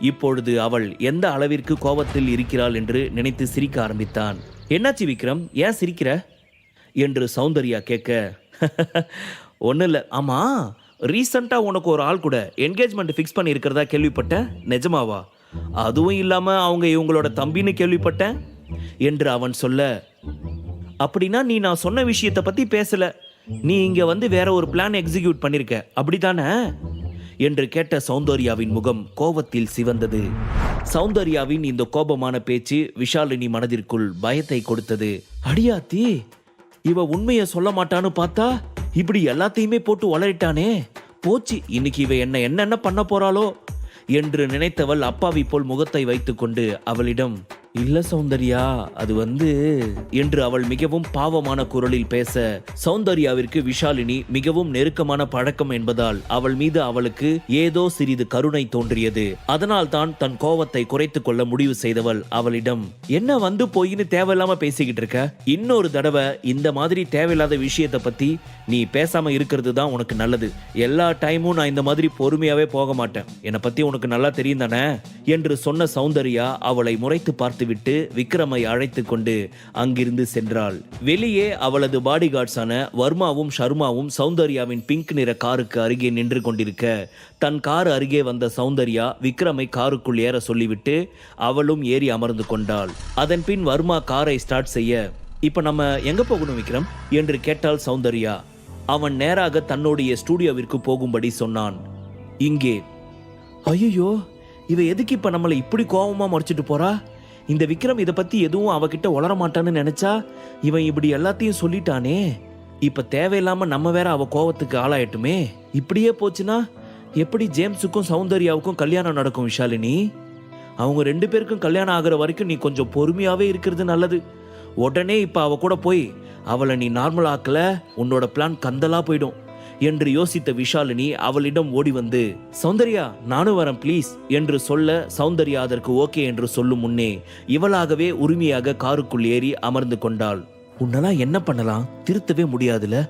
இப்பொழுது அவள் எந்த அளவிற்கு கோபத்தில் இருக்கிறாள் என்று நினைத்து சிரிக்க ஆரம்பித்தான். என்னாச்சு விக்ரம்? ஏன் சிரிக்கிற? என்று சௌந்தர்யா கேட்க ஒன்றும் இல்லை ஆமாம் ரீசண்டாக உனக்கு ஒரு ஆள் கூட என்கேஜ்மெண்ட் ஃபிக்ஸ் பண்ணியிருக்கிறதா கேள்விப்பட்டேன். நிஜமாவா? அதுவும் இல்லாமல் அவங்க இவங்களோட தம்பின்னு கேள்விப்பட்டேன். என்று அவன் சொல்ல அப்படின்னா நீ நான் சொன்ன விஷயத்தை பற்றி பேசலை. நீ இங்கே வந்து வேற ஒரு பிளான் எக்ஸிக்யூட் அப்படி தானே என்று கேட்ட சௌந்தர்யாவின் முகம் கோபத்தில் சிவந்தது. சௌந்தர்யாவின் இந்த கோபமான பேச்சு விஷாலினி மனதிற்குள் பயத்தை கொடுத்தது. அடியாத்தி இவ உண்மையை சொல்ல மாட்டான்னு பார்த்தா இப்படி எல்லாத்தையுமே போட்டு வளரிட்டானே. போச்சு இன்னைக்கு இவ என்ன என்னென்ன பண்ண போறாளோ என்று நினைத்தவள் அப்பாவி போல் முகத்தை வைத்துக்கொண்டு அவளிடம் இல்ல சௌந்தர்யா அது வந்து என்று அவள் மிகவும் பாவமான குரலில் பேச சௌந்தர்யாவிற்கு விஷாலினி மிகவும் நெருக்கமான பழக்கம் என்பதால் அவள் மீது அவளுக்கு ஏதோ சிறிது கருணை தோன்றியது. அதனால் தான் தன் கோவத்தை குறைத்துக் கொள்ள முடிவு செய்தவள் அவளிடம் என்ன வந்து போயின்னு தேவையில்லாம பேசிக்கிட்டு இருக்க? இன்னொரு தடவை இந்த மாதிரி தேவையில்லாத விஷயத்தை பத்தி நீ பேசாம இருக்கிறது தான் உனக்கு நல்லது. எல்லா டைமும் நான் இந்த மாதிரி பொறுமையாவே போக மாட்டேன். என்னை பத்தி உனக்கு நல்லா தெரியும் தானே? என்று சொன்ன சௌந்தர்யா அவளை முறைத்து பார்த்துவிட்டு விக்ரமை அழைத்து கொண்டு அங்கிருந்து சென்றாள். வெளியே அவளது பாடிகார்ட்ஸான வர்மாவும் ஷர்மாவும் சௌந்தர்யாவின் பிங்க் நிற காருக்கு அருகே நின்று கொண்டிருக்க தன் கார் அருகே வந்த சௌந்தர்யா விக்ரமை காருக்குள் ஏற சொல்லிவிட்டு அவளும் ஏறி அமர்ந்து கொண்டாள். அதன் பின் வர்மா காரை ஸ்டார்ட் செய்ய இப்ப நம்ம எங்க போகணும் விக்ரம்? என்று கேட்டாள் சௌந்தர்யா. அவன் நேராக தன்னுடைய ஸ்டூடியோவிற்கு போகும்படி சொன்னான். இங்கே. ஐயோ இவ எதுக்கு இப்ப நம்மளை இப்படி கோவமா மறைச்சிட்டு போறா? இந்த விக்ரம் இதை பத்தி எதுவும் அவகிட்ட உளர மாட்டான்னு நினைச்சா இவன் இப்படி எல்லாத்தையும் சொல்லிட்டானே. இப்ப தேவையில்லாம நம்ம வேற அவ கோவத்துக்கு ஆளாயிட்டுமே. இப்படியே போச்சுன்னா எப்படி ஜேம்ஸுக்கும் சௌந்தர்யாவுக்கும் கல்யாணம் நடக்கும் விஷாலினி? அவங்க ரெண்டு பேருக்கும் கல்யாணம் ஆகுற வரைக்கும் நீ கொஞ்சம் பொறுமையாவே இருக்கிறது நல்லது. உடனே இப்ப அவ கூட போய் அவளை நீ நார்மல் ஆக்கல உன்னோட பிளான் கந்தலா போயிடும். என்று யோசித்த விஷாலினி அவளிடம் ஓடி வந்து சௌந்தர்யா நானும் வரேன் ப்ளீஸ் என்று சொல்ல சௌந்தர்யா அதற்கு ஓகே என்று சொல்லும் முன்னே இவளாகவே உரிமையாக காருக்குள் ஏறி அமர்ந்து கொண்டாள். உன்னெல்லாம் என்ன பண்ணலாம்? திருத்தவே முடியாதுல?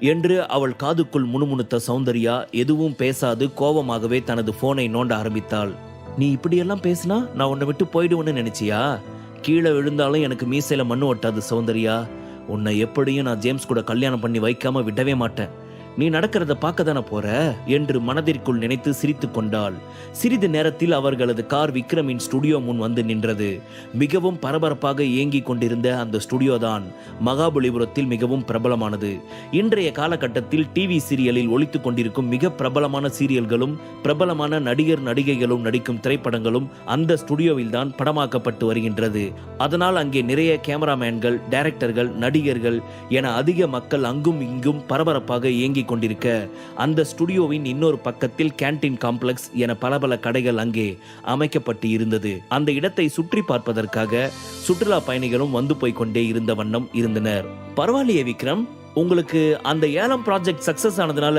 என்று அவள் காதுக்குள் முணுமுணுத்த சௌந்தர்யா எதுவும் பேசாது கோபமாகவே தனது போனை நோண்ட ஆரம்பித்தாள். நீ இப்படியெல்லாம் பேசினா நான் உன்னை விட்டு போயிடுவேன்னு நினைச்சியா? கீழே விழுந்தாலும் எனக்கு மீசையில மண்ணு ஒட்டாது சௌந்தர்யா. உன்னை எப்படியும் நான் ஜேம்ஸ் கூட கல்யாணம் பண்ணி வைக்காம விடவே மாட்டேன். நீ நடக்கிறத பார்க்க தானே போற? என்று மனதிற்குள் நினைத்து சிரித்து கொண்டாள். சிறிது நேரத்தில் அவர்களது கார் விக்ரமின் ஸ்டுடியோ முன் வந்து நின்றது. மிகவும் பரபரப்பாக இயங்கிக் கொண்டிருந்த அந்த ஸ்டுடியோ தான் மகாபலிபுரத்தில் மிகவும் பிரபலமானது. இன்றைய காலகட்டத்தில் டிவி சீரியலில் ஒலித்துக் கொண்டிருக்கும் மிக பிரபலமான சீரியல்களும் பிரபலமான நடிகர் நடிகைகளும் நடிக்கும் திரைப்படங்களும் அந்த ஸ்டுடியோவில் தான் படமாக்கப்பட்டு வருகின்றது. அதனால் அங்கே நிறைய கேமராமேன்கள் டைரக்டர்கள் நடிகர்கள் என அதிக மக்கள் அங்கும் இங்கும் பரபரப்பாக இயங்கி இயங்கிக் கொண்டிருக்க அந்த ஸ்டுடியோவின் இன்னொரு பக்கத்தில் கேன்டீன் காம்ப்ளெக்ஸ் என பல பல கடைகள் அங்கே அமைக்கப்பட்டு இருந்தது. அந்த இடத்தை சுற்றி பார்ப்பதற்காக சுற்றுலா பயணிகளும் வந்து போய் கொண்டே இருந்த வண்ணம் இருந்தனர். பரவாயில்லையே விக்ரம். உங்களுக்கு அந்த ஏலம் ப்ராஜெக்ட் சக்சஸ் ஆனதுனால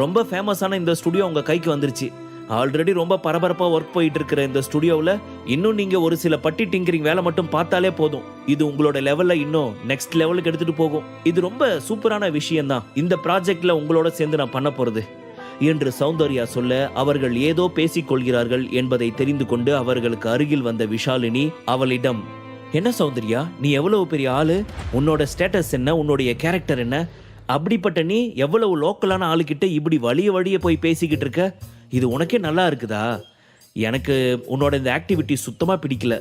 ரொம்ப ஃபேமஸான இந்த ஸ்டுடியோ உங்க கைக்கு வந்துருச்சு. ஆல்ரெடி ரொம்ப பரபரப்பாக ஒர்க் போயிட்டு இருக்கிற இந்த ஸ்டுடியோவில் இன்னும் நீங்கள் ஒரு சில பட்டி டிங்கரிங் வேலை மட்டும் பார்த்தாலே போதும். இது உங்களோட லெவலில் இன்னும் நெக்ஸ்ட் லெவலுக்கு எடுத்துகிட்டு போகும். இது ரொம்ப சூப்பரான விஷயம்தான். இந்த ப்ராஜெக்டில் உங்களோட சேர்ந்து நான் பண்ண போகிறது என்று சௌந்தர்யா சொல்ல அவர்கள் ஏதோ பேசிக் கொள்கிறார்கள் என்பதை தெரிந்து கொண்டு அவர்களுக்கு அருகில் வந்த விஷாலினி அவளிடம் என்ன சௌந்தர்யா நீ எவ்வளவு பெரிய ஆளு? உன்னோட ஸ்டேட்டஸ் என்ன? உன்னுடைய கேரக்டர் என்ன? அப்படிப்பட்ட நீ எவ்வளவு லோக்கலான ஆளுகிட்ட இப்படி வழிய வழிய போய் பேசிக்கிட்டு இருக்க? இது உனக்கே நல்லா இருக்குதா? எனக்கு உன்னோட இந்த ஆக்டிவிட்டி சுத்தமாக பிடிக்கல.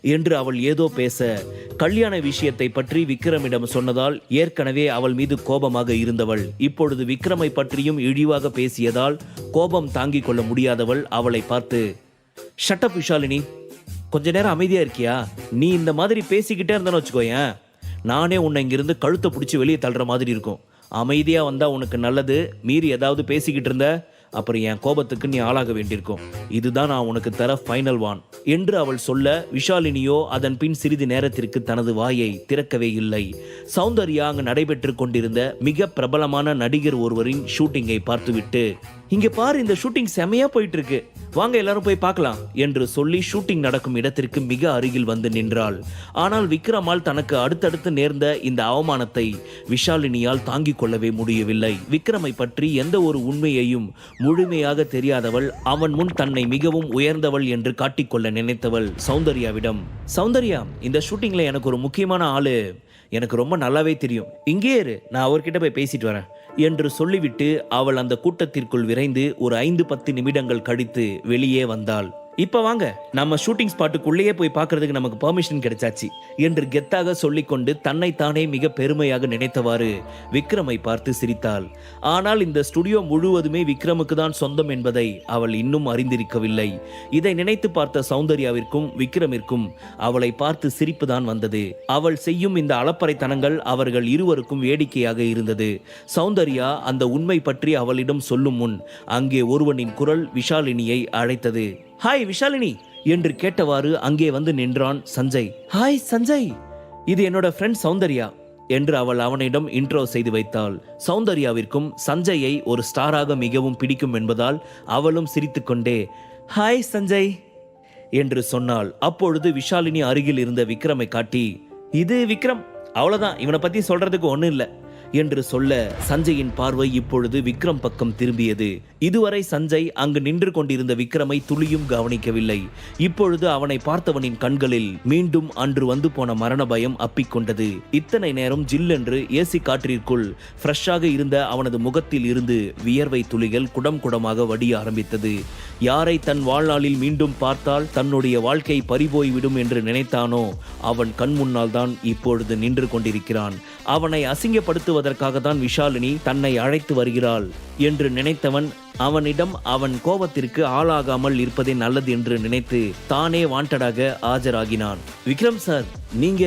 என்று அவள் ஏதோ பேச கல்யாண விஷயத்தை பற்றி விக்ரமிடம் சொன்னதால் ஏற்கனவே அவள் மீது கோபமாக இருந்தவள். இப்பொழுது விக்ரமை பற்றியும் இழிவாக பேசியதால் கோபம் தாங்கிக் கொள்ள முடியாதவள் அவளை பார்த்து ஷட்டப் விஷாலினி. கொஞ்ச நேரம் அமைதியா இருக்கியா? நீ இந்த மாதிரி பேசிக்கிட்டே இருந்தேன்னு வச்சுக்கோயேன். நானே உன்னை இங்கிருந்து கழுத்தை பிடிச்சி வெளியே தள்ளுற மாதிரி இருக்கும். அமைதியாக வந்தால் உனக்கு நல்லது. மீறி ஏதாவது பேசிக்கிட்டு இருந்த அப்புறம் என் கோபத்துக்கு நீ ஆளாக வேண்டியிருக்கும். இதுதான் நான் உனக்கு தர ஃபைனல் வான் என்று அவள் சொல்ல விஷாலினியோ அதன் பின் சிறிது நேரத்திற்கு தனது வாயை திறக்கவே இல்லை. சௌந்தர்யா அங்கு நடைபெற்று கொண்டிருந்த மிக பிரபலமான நடிகர் ஒருவரின் ஷூட்டிங்கை பார்த்துவிட்டு இங்க பாரு இந்த ஷூட்டிங் செமையா போயிட்டு இருக்கு வாங்க எல்லாரும் போய் பார்க்கலாம் என்று சொல்லி ஷூட்டிங் நடக்கும் இடத்திற்கு மிக அருகில் வந்து நின்றாள். ஆனால் விக்ரமால் தனக்கு அடுத்தடுத்து நேர்ந்த இந்த அவமானத்தை விஷாலினியால் தாங்கிக் கொள்ளவே முடியவில்லை. விக்ரமை பற்றி எந்த ஒரு உண்மையையும் முழுமையாக தெரியாதவள் அவன் முன் தன்னை மிகவும் உயர்ந்தவள் என்று காட்டிக்கொள்ள நினைத்தவள் சௌந்தர்யாவிடம் சௌந்தர்யா இந்த ஷூட்டிங்ல எனக்கு ஒரு முக்கியமான ஆளு. எனக்கு ரொம்ப நல்லாவே தெரியும். இங்கே இரு நான் அவர்கிட்ட போய் பேசிட்டு வரேன். என்று சொல்லிவிட்டு அவள் அந்த கூட்டத்திற்குள் விரைந்து ஒரு ஐந்து பத்து நிமிடங்கள் கழித்து வெளியே வந்தாள். இப்ப வாங்க நம்ம ஷூட்டிங் ஸ்பாட்டுக்குள்ளேயே போய் பார்க்கறதுக்கு நமக்கு பெர்மிஷன் கிடைச்சாச்சு. என்று கெத்தாக சொல்லிக்கொண்டு தன்னைத்தானே மிக பெருமையாக நினைத்தவாறு விக்ரமை பார்த்து சிரித்தாள். ஆனால் இந்த ஸ்டுடியோ முழுவதுமே விக்ரமுக்கு தான் சொந்தம் என்பதை அவள் இன்னும் அறிந்திருக்கவில்லை. இதை நினைத்து பார்த்த சௌந்தர்யாவிற்கும் விக்ரமிற்கும் அவளை பார்த்து சிரிப்பு தான் வந்தது. அவள் செய்யும் இந்த அளப்பறைத்தனங்கள் அவர்கள் இருவருக்கும் வேடிக்கையாக இருந்தது. சௌந்தர்யா அந்த உண்மை பற்றி அவளிடம் சொல்லும் முன் அங்கே ஒருவனின் குரல் விஷாலினியை அழைத்தது. ஹாய் விஷாலினி என்று கேட்டவாறு அங்கே வந்து நின்றான் சஞ்சய். ஹாய் சஞ்சய் இது என்னோட ஃப்ரெண்ட் சௌந்தர்யா என்று அவள் அவனிடம் இன்ட்ரோ செய்து வைத்தாள். சௌந்தர்யாவிற்கும் சஞ்சயை ஒரு ஸ்டாராக மிகவும் பிடிக்கும் என்பதால் அவளும் சிரித்துக்கொண்டே ஹாய் சஞ்சய் என்று சொன்னாள். அப்பொழுது விஷாலினி அருகில் இருந்த விக்ரமை காட்டி இது விக்ரம் அவ்வளோதான் இவனை பத்தி சொல்றதுக்கு ஒன்றும் இல்லை. என்று சொல்ல சஞ்சயின் பார்வை இப்பொழுது விக்ரம் பக்கம் திரும்பியது. இதுவரை சஞ்சய் அங்கு நின்று கொண்டிருந்த விக்ரமை துளியும் கவனிக்கவில்லை. இப்பொழுது அவனை பார்த்தவனின் கண்களில் மீண்டும் அன்று வந்து போன மரண பயம் அப்பிக்கொண்டது இத்தனை நேரம் ஜில்லென்று ஏசி காற்றிற்குள் ஃப்ரெஷ்ஷாக இருந்த அவனது முகத்தில் இருந்து வியர்வை துளிகள் குடம் குடமாக வடிய ஆரம்பித்தது. யாரை தன் வாழ்நாளில் மீண்டும் பார்த்தால் தன்னுடைய வாழ்க்கை பறிபோய்விடும் என்று நினைத்தானோ அவன் கண் முன்னால் தான் இப்பொழுது நின்று கொண்டிருக்கிறான். அவனை பேசுவதற்காக தான் விஷாலினி தன்னை அழைத்து வருகிறாள் என்று நினைத்தவன் அவனிடம் அவன் கோபத்திற்கு ஆளாகாமல் இருப்பதே நல்லது என்று நினைத்து தானே வாண்டடாக ஆஜராகினான். விக்ரம் சார் நீங்க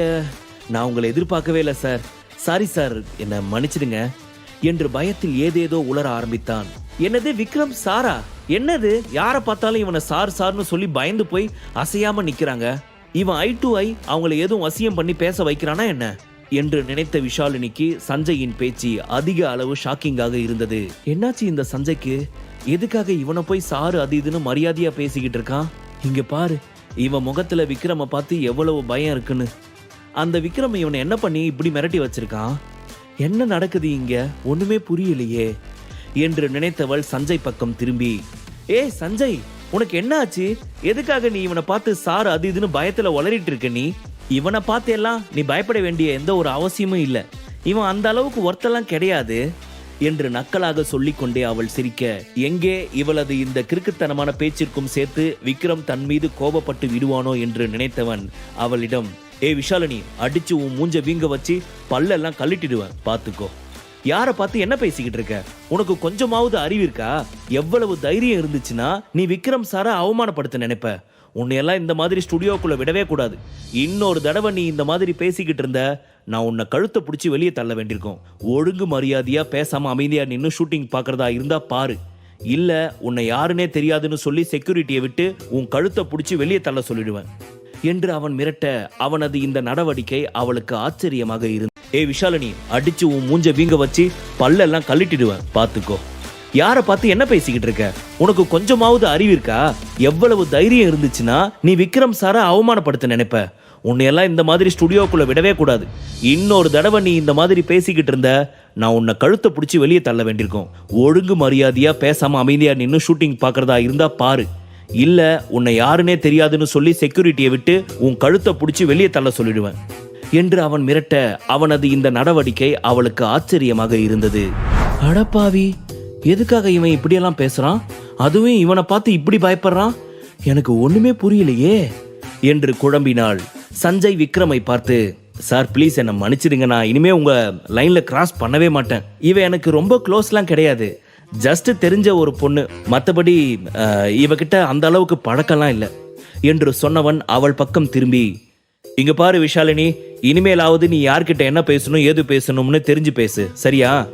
நான் உங்களை எதிர்பார்க்கவே இல்லை சார். சாரி சார் என்னை மன்னிச்சிடுங்க என்று பயத்தில் ஏதேதோ உளர ஆரம்பித்தான். என்னது விக்ரம் சாரா? என்னது? யாரை பார்த்தாலும் இவனை சார் சார்னு சொல்லி பயந்து போய் அசையாம நிக்கிறாங்க. இவன் ஐ டு ஐ அவங்கள எதுவும் வசியம் பண்ணி பேச வைக்கிறானா என்ன? என்று நினைத்த விஷாலினிக்கு சஞ்சயின் பேச்சு அதிக அளவு ஷாக்கிங்காக இருந்தது. என்னாச்சு இந்த சஞ்சய்க்கு? எதுக்காக இவனை போய் சாரு அது இதுன்னு மரியாதையா பேசிக்கிட்டு இருக்கான்? இங்க பாரு இவன் முகத்துல விக்ரம பார்த்து எவ்வளவு பயம் இருக்குன்னு. அந்த விக்ரம் இவனை என்ன பண்ணி இப்படி மிரட்டி வச்சிருக்கான்? என்ன நடக்குது இங்க? ஒண்ணுமே புரியலையே என்று நினைத்தவள் சஞ்சய் பக்கம் திரும்பி. ஏய் சஞ்சய் உனக்கு என்ன ஆச்சு எதுக்காக நீ இவனை பார்த்து சார் அது இதுன்னு பயத்துல உளறிட்டு இருக்க நீ? இவனை பார்த்து எல்லாம் நீ பயப்பட வேண்டிய எந்த ஒரு அவசியமும் இல்லை. இவன் அந்த அளவுக்கு ஒருத்தெல்லாம் கிடையாது என்று நக்கலாக சொல்லிக்கொண்டே அவள் சிரிக்க. எங்கே இவளது இந்த கிறுக்குத்தனமான பேச்சிற்கும் சேர்த்து விக்ரம் தன் மீது கோபப்பட்டு விடுவானோ என்று நினைத்தவன் அவளிடம் ஏ விஷாலினி அடிச்சு உன் மூஞ்ச வீங்க வச்சு பல்லெல்லாம் கழட்டிடுவேன் பாத்துக்கோ. யாரை பார்த்து என்ன பேசிக்கிட்டு இருக்க? உனக்கு கொஞ்சமாவது அறிவு இருக்கா? எவ்வளவு தைரியம் இருந்துச்சுன்னா நீ விக்ரம் சாரை அவமானப்படுத்த நினைப்ப. உன்னையெல்லாம் இந்த மாதிரி ஸ்டுடியோக்குள்ளே விடவே கூடாது. இன்னொரு தடவை நீ இந்த மாதிரி பேசிக்கிட்டு இருந்த நான் உன்னை கழுத்தை பிடிச்சி வெளியே தள்ள வேண்டியிருக்கும். ஒழுங்கு மரியாதையாக பேசாமல் அமைதியாக நின்று ஷூட்டிங் பார்க்குறதா இருந்தால் பாரு. இல்லை உன்னை யாருன்னே தெரியாதுன்னு சொல்லி செக்யூரிட்டியை விட்டு உன் கழுத்தை பிடிச்சி வெளியே தள்ள சொல்லிடுவேன். என்று அவன் மிரட்ட அவனது இந்த நடவடிக்கை அவளுக்கு ஆச்சரியமாக இருந்தது ஏ விஷாலினி அடிச்சு உன் மூஞ்ச வீங்க வச்சு பல்லெல்லாம் கழட்டிடுவேன். பார்த்துக்கோ. யாரை பார்த்து என்ன பேசிக்கிட்டு இருக்க? உனக்கு கொஞ்சமாவது அறிவு இருக்கா? எவ்வளவு தைரியம் இருந்துச்சுன்னா நீ விக்ரம் சாரை அவமானப்படுத்த நினைப்ப. உன்னையெல்லாம் இந்த மாதிரி ஸ்டுடியோக்குள்ள விடவே கூடாது. இன்னொரு தடவை நீ இந்த மாதிரி பேசிக்கிட்டு இருந்த நான் உன்னை கழுத்தை பிடிச்சி வெளியே தள்ள வேண்டியிருக்கும். ஒழுங்கு மரியாதையா பேசாம அமைதியா நின்று ஷூட்டிங் பார்க்குறதா இருந்தா பாரு. இல்ல உன்னை யாருன்னே தெரியாதுன்னு சொல்லி செக்யூரிட்டியை விட்டு உன் கழுத்தை பிடிச்சி வெளியே தள்ள சொல்லிடுவேன். என்று அவன் மிரட்ட அவனது இந்த நடவடிக்கை அவளுக்கு ஆச்சரியமாக இருந்தது. அடப்பாவி! எதுக்காக இவன் இப்படியெல்லாம் பேசுறான்? அதுவும் இவனை பார்த்து இப்படி பயப்படுறான்? எனக்கு ஒண்ணுமே புரியலையே என்று குழம்பினாள் சஞ்சய் விக்ரமை பார்த்து சார் ப்ளீஸ் என்னை மன்னிச்சிடுங்க. நான் இனிமே உங்க லைன்ல கிராஸ் பண்ணவே மாட்டேன். இவ எனக்கு ரொம்ப க்ளோஸ்லாம் கிடையாது. ஜஸ்ட் தெரிஞ்ச ஒரு பொண்ணு. மற்றபடி இவகிட்ட அந்த அளவுக்கு பழக்கம்லாம் இல்லை என்று சொன்னவன் அவள் பக்கம் திரும்பி இங்க பாரு விஷாலினி இனிமேலாவது நீ யார்கிட்ட என்ன பேசணும் ஏது பேசணும்னு தெரிஞ்சு பேசு. சரியா?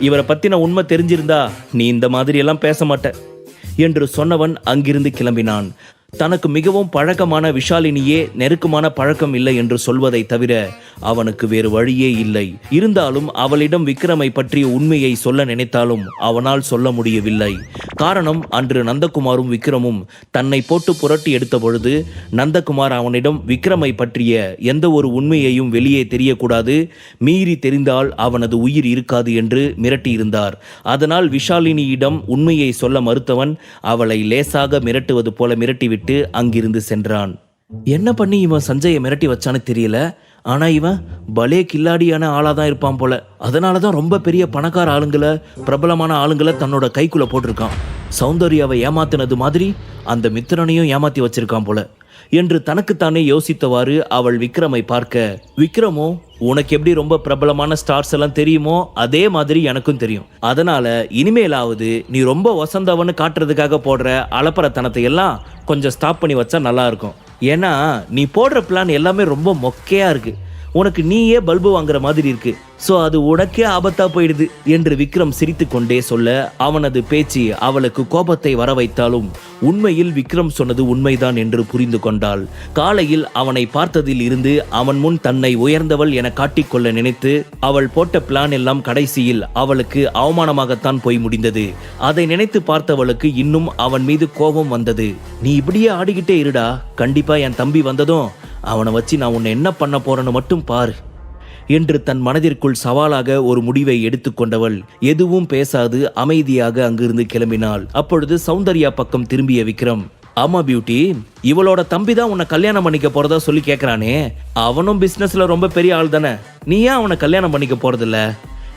இவரை பத்தின உண்மை தெரிஞ்சிருந்தா நீ இந்த மாதிரி எல்லாம் பேச மாட்ட. என்று சொன்னவன் அங்கிருந்து கிளம்பினான். தனக்கு மிகவும் பழக்கமான விஷாலினியே நெருக்கமான பழக்கம் இல்லை என்று சொல்வதை தவிர அவனுக்கு வேறு வழியே இல்லை. இருந்தாலும் அவளிடம் விக்ரமை பற்றிய உண்மையை சொல்ல நினைத்தாலும் அவனால் சொல்ல முடியவில்லை. காரணம் அன்று நந்தகுமாரும் விக்ரமும் தன்னை போட்டு புரட்டி எடுத்த பொழுது நந்தகுமார் அவனிடம் விக்ரமை பற்றிய எந்த ஒரு உண்மையையும் வெளியே தெரியக்கூடாது மீறி தெரிந்தால் அவனது உயிர் இருக்காது என்று மிரட்டியிருந்தார். அதனால் விஷாலினியிடம் உண்மையை சொல்ல மறுத்தவன் அவளை லேசாக மிரட்டுவது போல மிரட்டிவிட்டு அங்கிருந்து சென்றான். என்ன பண்ணி இவன் சஞ்சயை மிரட்டி வச்சான்னு தெரியல? ஆனா இவன் பலே கில்லாடியான ஆளா தான் இருப்பான் போல. அதனால தான் ரொம்ப பெரிய பணக்கார ஆளுங்களை பிரபலமான ஆளுங்களை தன்னோட கைக்குள்ள போட்டிருக்கான். சௌந்தர்யாவை ஏமாத்தினது மாதிரி அந்த மித்திரனையும் ஏமாத்தி வச்சிருக்கான் போல. என்று தனக்குத்தானே யோசித்தவாறு அவள் விக்ரமை பார்க்க விக்ரமோ உனக்கு எப்படி ரொம்ப பிரபலமான ஸ்டார்ஸ் எல்லாம் தெரியுமோ அதே மாதிரி எனக்கும் தெரியும். அதனால இனிமேலாவது நீ ரொம்ப வசந்தவன்னு காட்டுறதுக்காக போடுற அலப்பறத்தனத்தை எல்லாம் கொஞ்சம் ஸ்டாப் பண்ணி வச்சா நல்லா இருக்கும். ஏன்னா நீ போடுற பிளான் எல்லாமே ரொம்ப மொக்கையாக இருக்குது உனக்கு நீயே பல்பு வாங்குற மாதிரி இருக்கு. சோ அது உனக்கே ஆபத்தா போயிடுது என்று விக்ரம் சிரித்துக்கொண்டே சொல்ல அவனது பேச்சு அவளுக்கு கோபத்தை வர வைத்தாலும் உண்மையில் விக்ரம் சொன்னது உண்மைதான் என்று புரிந்து கொண்டாள். காலையில் அவனை பார்த்ததில் இருந்து அவன் முன் தன்னை உயர்ந்தவள் என காட்டிக்கொள்ள நினைத்து அவள் போட்ட பிளான் எல்லாம் கடைசியில் அவளுக்கு அவமானமாகத்தான் போய் முடிந்தது. அதை நினைத்து பார்த்தவளுக்கு இன்னும் அவன் மீது கோபம் வந்தது. நீ இப்படியே ஆடிக்கிட்டே இருடா. கண்டிப்பா என் தம்பி வந்ததும் அவனை வச்சு நான் உன்னை என்ன பண்ண போறேன்னு மட்டும் பாரு என்று தன் மனதிற்குள் சவாலாக ஒரு முடிவை எடுத்துக்கொண்டவள் எதுவும் பேசாது அமைதியாக அங்கிருந்து கிளம்பினாள். அப்பொழுது சௌந்தர்யா பக்கம் திரும்பிய விக்ரம் ஆமா பியூட்டி இவளோட தம்பி தான் உன்னை கல்யாணம் பண்ணிக்க போறதா சொல்லி கேக்குறானே. அவனும் பிசினஸ்ல ரொம்ப பெரிய ஆள் தானே. நீ ஏன் அவனை கல்யாணம் பண்ணிக்க போறதில்ல?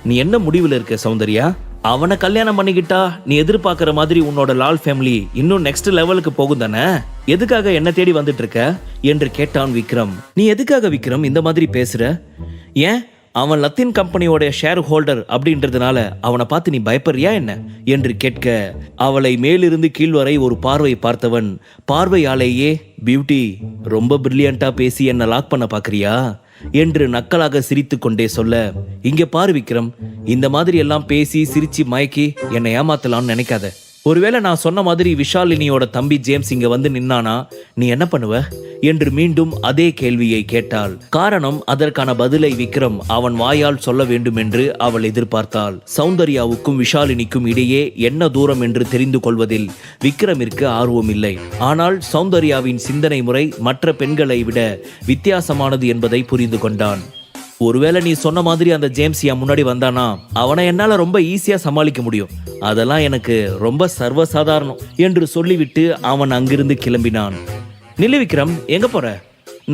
நீ என்ன முடிவில் இருக்க சௌந்தர்யா? அவனை கல்யாணம் பண்ணிக்கிட்டா நீ எதிர்பார்க்குற மாதிரி உன்னோட லால் ஃபேமிலி இன்னும் நெக்ஸ்ட் லெவலுக்கு போகும் தானே? எதுக்காக என்ன தேடி வந்துட்டு இருக்க என்று கேட்டான் விக்ரம். நீ எதுக்காக விக்ரம் இந்த மாதிரி பேசுற? ஏன்? அவன் லத்தீன் கம்பெனியோட ஷேர் ஹோல்டர் அப்படின்றதுனால அவனை பார்த்து நீ பயப்படுறியா என்ன? என்று கேட்க அவளை மேலிருந்து கீழ் வரை ஒரு பார்வை பார்த்தவன் பார்வையாலேயே பியூட்டி ரொம்ப பிரில்லியண்டா பேசி என்ன லாக் பண்ண பார்க்கறியா? என்று நக்கலாக சிரித்து கொண்டே சொல்ல இங்கே பாரு விக்ரம் இந்த மாதிரி எல்லாம் பேசி சிரிச்சு மயக்கி என்னை ஏமாத்தலாம்னு நினைக்காத. ஒருவேளை நான் சொன்ன மாதிரி விஷாலினியோட தம்பி ஜேம்ஸ் இங்க வந்து நின்னானா நீ என்ன பண்ணுவ? என்று மீண்டும் அதே கேள்வியை கேட்டாள். காரணம் அதற்கான பதிலை விக்ரம் அவன் வாயால் சொல்ல வேண்டும் என்று அவள் எதிர்பார்த்தாள். சௌந்தர்யாவுக்கும் விஷாலினிக்கும் இடையே என்ன தூரம் என்று தெரிந்து கொள்வதில் விக்ரமிற்கு ஆர்வம் இல்லை ஆனால் சௌந்தர்யாவின் சிந்தனை முறை மற்ற பெண்களை விட வித்தியாசமானது என்பதை புரிந்து கொண்டான். ஒருவேளை நீ சொன்ன மாதிரி அந்த ஜேம்ஸ் என் முன்னாடி வந்தானா அவனை என்னால ரொம்ப ஈஸியா சமாளிக்க முடியும். அதெல்லாம் எனக்கு ரொம்ப சர்வசாதாரணம் என்று சொல்லிவிட்டு அவன் அங்கிருந்து கிளம்பினான். நிலவிக்ரம் எங்க போற?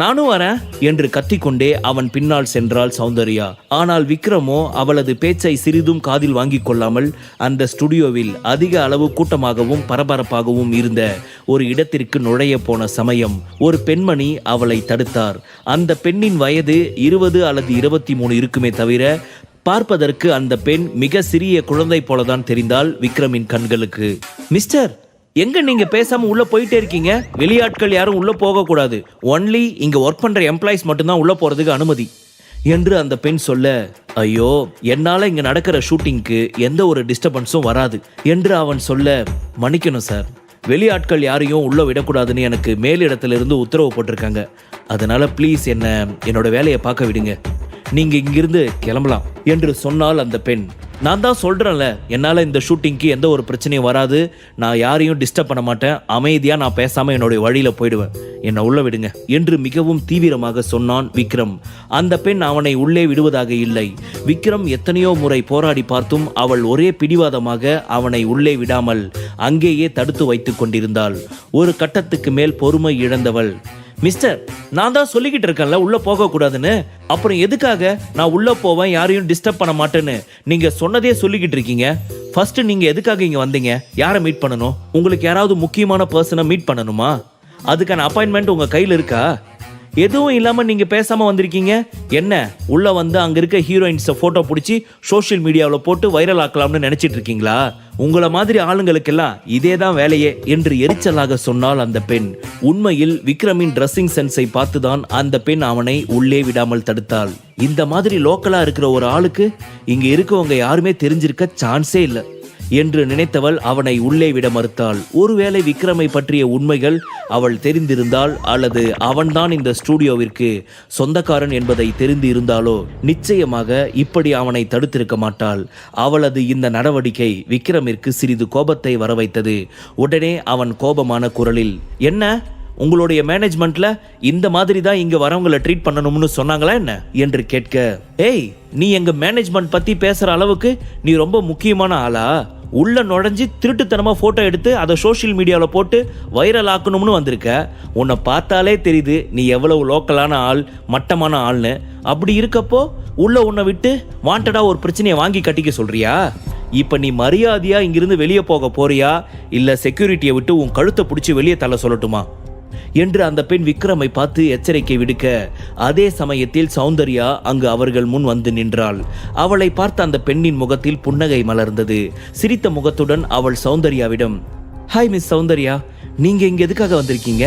நானும் வரேன் என்று கத்திக்கொண்டே அவன் பின்னால் சென்றாள் சௌந்தர்யா. ஆனால் விக்ரமோ அவளது பேச்சை சிறிதும் காதில் வாங்கிக் கொள்ளாமல் அந்த ஸ்டுடியோவில் அதிக அளவு கூட்டமாகவும் பரபரப்பாகவும் இருந்த ஒரு இடத்திற்கு நுழைய போன சமயம் ஒரு பெண்மணி அவளை தடுத்தார். அந்த பெண்ணின் வயது இருபது அல்லது இருபத்தி மூணு இருக்குமே தவிர பார்ப்பதற்கு அந்த பெண் மிக சிறிய குழந்தை போலதான் தெரிந்தால் விக்ரமின் கண்களுக்கு. மிஸ்டர் எங்க நீங்க பேசாம உள்ள போயிட்டே இருக்கீங்க? வெளியாட்கள் யாரும் உள்ள போக கூடாது ஒன்லி இங்க ஒர்க் பண்ற எம்ப்ளாயிஸ் மட்டும்தான் உள்ள போறதுக்கு அனுமதி. என்று அந்த பெண் சொல்ல ஐயோ என்னால இங்க நடக்கிற ஷூட்டிங்க்கு எந்த ஒரு டிஸ்டர்பன்ஸும் வராது. என்று அவன் சொல்ல மன்னிக்கணும் சார். வெளியாட்கள் யாரையும் உள்ள விடக்கூடாதுன்னு எனக்கு மேலிடத்துல இருந்து உத்தரவு போட்டிருக்காங்க. அதனால ப்ளீஸ் என்ன என்னோட வேலையை பார்க்க விடுங்க. நீங்க இங்கிருந்து கிளம்பலாம். என்று சொன்னால் அந்த பெண் நான் தான் சொல்கிறேன்ல என்னால் இந்த ஷூட்டிங்க்கு எந்த ஒரு பிரச்சனையும் வராது. நான் யாரையும் டிஸ்டர்ப் பண்ண மாட்டேன். அமைதியாக நான் பேசாமல் என்னுடைய வழியில் போயிடுவேன். என்னை உள்ளே விடுங்க என்று மிகவும் தீவிரமாக சொன்னான் விக்ரம். அந்த பெண் அவனை உள்ளே விடுவதாக இல்லை. விக்ரம் எத்தனையோ முறை போராடி பார்த்தும் அவள் ஒரே பிடிவாதமாக அவனை உள்ளே விடாமல் அங்கேயே தடுத்து வைத்து கொண்டிருந்தாள். ஒரு கட்டத்துக்கு மேல் பொறுமை இழந்தவள். மிஸ்டர் நான் தான் சொல்லிக்கிட்டு இருக்கேன்ல உள்ள போக கூடாதுன்னு. அப்புறம் எதுக்காக நான் உள்ள போவேன் யாரையும் டிஸ்டர்ப் பண்ண மாட்டேன்னு நீங்க சொன்னதே சொல்லிக்கிட்டு இருக்கீங்க. ஃபர்ஸ்ட் நீங்க எதுக்காக இங்க வந்தீங்க? யாரை மீட் பண்ணணும்? உங்களுக்கு யாராவது முக்கியமான பர்சனை மீட் பண்ணணுமா? அதுக்கான அப்பாயின்மெண்ட் உங்க கையில் இருக்கா? எதுவும் இல்லாம நீங்க பேசாம வந்திருக்கீங்க? என்ன? உள்ள வந்து அங்க இருக்க ஹீரோயின்ஸை போட்டோ பிடிச்சி சோஷியல் மீடியாவில் போட்டு வைரல் ஆக்கலாம்னு நினைச்சிட்டு இருக்கீங்களா? உங்களை மாதிரி ஆளுங்களுக்கெல்லாம் இதே தான் வேலையே என்று எரிச்சலாக சொன்னால் அந்த பெண். உண்மையில் விக்ரமின் ட்ரெஸ்ஸிங் சென்ஸை பார்த்துதான் அந்த பெண் அவனை உள்ளே விடாமல் தடுத்தாள். இந்த மாதிரி லோக்கலா இருக்கிற ஒரு ஆளுக்கு இங்க இருக்கவங்க யாருமே தெரிஞ்சிருக்க சான்ஸே இல்லை. என்று நினைத்தவள் அவனை உள்ளே விட மறுத்தாள். ஒருவேளை விக்ரமை பற்றிய உண்மைகள் அவள் தெரிந்திருந்தால் அல்லது அவன்தான் இந்த ஸ்டூடியோவிற்கு சொந்தக்காரன் என்பதை தெரிந்து இருந்தாலோ நிச்சயமாக இப்படி அவனை தடுத்திருக்க மாட்டாள். அவளது இந்த நடவடிக்கை விக்ரமிற்கு சிறிது கோபத்தை வரவைத்தது. உடனே அவன் கோபமான குரலில் என்ன? உங்களுடைய மேனேஜ்மெண்ட்ல இந்த மாதிரி தான் இங்க வரவங்களை ட்ரீட் பண்ணணும்னு சொன்னாங்களா என்ன? என்று கேட்க ஏய் நீ எங்க மேனேஜ்மெண்ட் பத்தி பேசுற அளவுக்கு நீ ரொம்ப முக்கியமான ஆளா? உள்ளே நுழைஞ்சி திருட்டுத்தனமாக ஃபோட்டோ எடுத்து அதை சோஷியல் மீடியாவில் போட்டு வைரல் ஆக்கணும்னு வந்திருக்க. உன்னை பார்த்தாலே தெரியுது நீ எவ்வளவு லோக்கலான ஆள் மட்டமான ஆள்னு. அப்படி இருக்கப்போ உள்ள உன்னை விட்டு வாண்டடாக ஒரு பிரச்சனையை வாங்கி கட்டிக்க சொல்றியா? இப்போ நீ மரியாதையாக இங்கிருந்து வெளியே போக போறியா? இல்லை செக்யூரிட்டியை விட்டு உன் கழுத்தை பிடிச்சி வெளியே தள்ள சொல்லட்டுமா? என்று அந்த பெண் விக்ரமை பார்த்து எச்சரிக்கை விடுக்க அதே சமயத்தில் சௌந்தர்யா அங்கு அவர்கள் முன் வந்து நின்றாள். அவளை பார்த்த அந்த பெண்ணின் முகத்தில் புன்னகை மலர்ந்தது. சிரித்த முகத்துடன் அவள் சௌந்தர்யாவிடம் ஹாய் மிஸ் சௌந்தர்யா நீங்க இங்க எதுக்காக வந்திருக்கீங்க?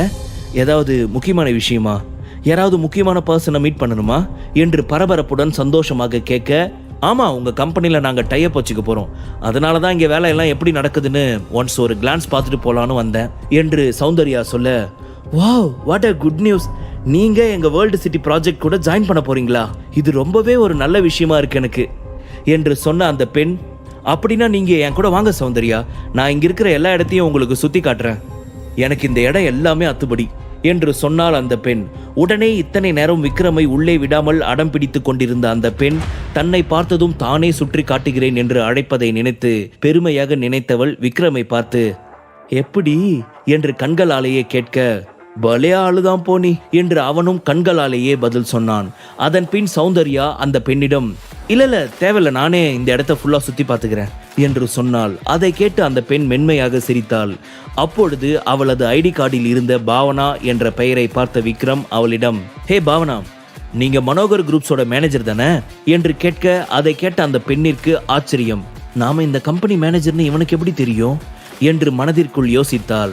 ஏதாவது முக்கியமான விஷயமா? யாராவது முக்கியமான பர்சனை மீட் பண்ணணுமா? என்று பரபரப்புடன் சந்தோஷமாக கேட்க ஆமா உங்க கம்பெனில நாங்க டைப் வச்சுக்க போறோம். அதனால தான் இங்க வேலையெல்லாம் எப்படி நடக்குதுன்னு ஒன்ஸ் ஒரு கிளான்ஸ் பார்த்துட்டு போலான்னு வந்தேன் என்று சௌந்தர்யா சொல்ல wow what a good news நீங்க எங்க வேர்ல்டு சிட்டி ப்ராஜெக்ட் கூட ஜாயின் பண்ண போறீங்களா? இது ரொம்பவே ஒரு நல்ல விஷயமா இருக்கு எனக்கு. என்று சொன்ன அந்த பெண் அப்படின்னா நீங்க என் கூட வாங்க சௌந்தர்யா. நான் இங்க இருக்கிற எல்லா இடத்தையும் உங்களுக்கு சுத்தி காட்டுறேன். எனக்கு இந்த இடம் எல்லாமே அத்துபடி என்று சொன்னால் அந்த பெண் உடனே இத்தனை நேரம் விக்ரமை உள்ளே விடாமல் அடம் பிடித்துக் கொண்டிருந்த அந்த பெண் தன்னை பார்த்ததும் தானே சுற்றி காட்டுகிறேன் என்று அழைப்பதை நினைத்து பெருமையாக நினைத்தவள் விக்ரமை பார்த்து எப்படி? என்று கண்களாலேயே கேட்க பலே ஆளுதான் போனி என்று அவனும் கண்களாலேயே பதில் சொன்னான். அதன் பின் சௌந்தர்யா அந்த பெண்ணிடம் இல்ல இல்ல தேவையில்ல நானே இந்த இடத்த ஃபுல்லா சுத்தி பாத்துக்கிறேன் என்று சொன்னாள். அதை கேட்டு அந்த பெண் மென்மையாக சிரித்தாள். அப்பொழுது அவளது ஐடி கார்டில் இருந்த பாவனா என்ற பெயரை பார்த்த விக்ரம் அவளிடம் ஹே பாவனா நீங்க மனோகர் குரூப்ஸோட மேனேஜர் தானே? என்று கேட்க அதை கேட்ட அந்த பெண்ணிற்கு ஆச்சரியம். நாம இந்த கம்பெனி மேனேஜர்னு இவனுக்கு எப்படி தெரியும்? என்று மனதிற்குள் யோசித்தாள்.